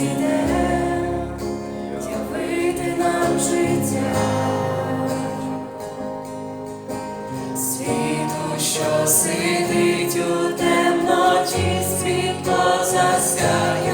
іде явити нам життя, світу, що сидить у темноті, світло засяє.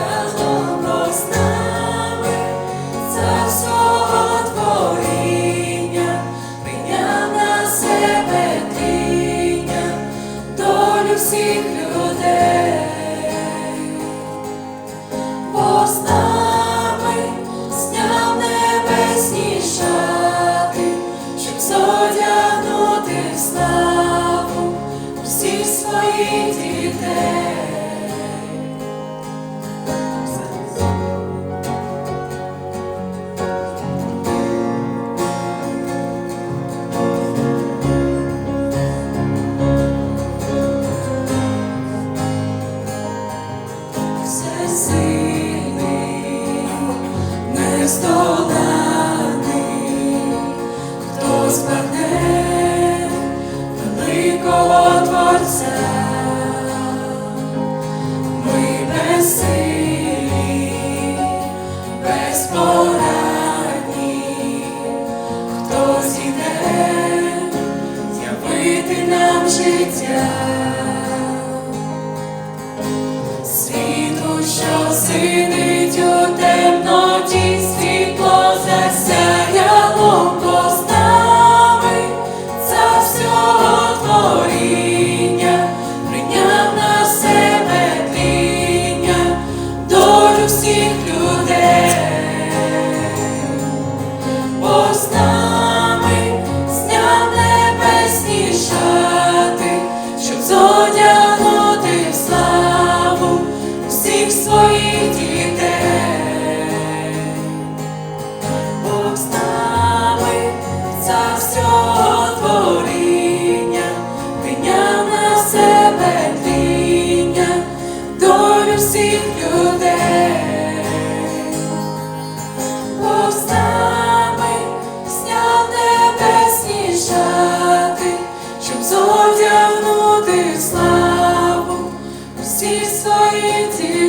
ти нам життя.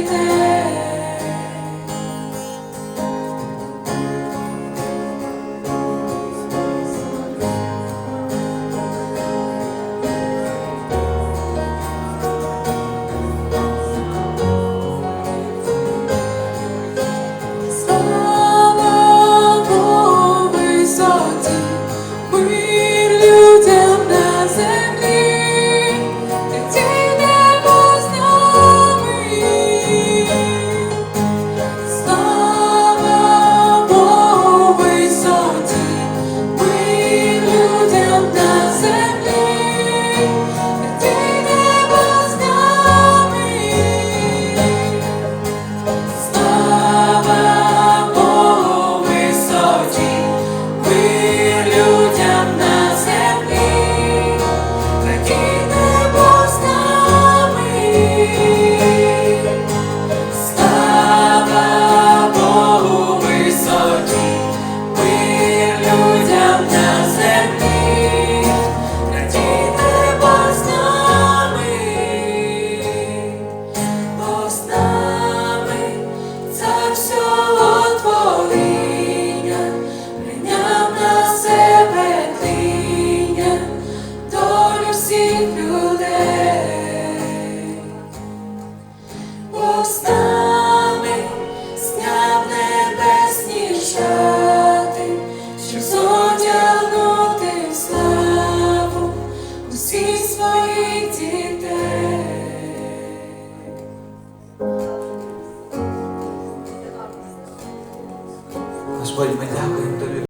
day. 说你们家会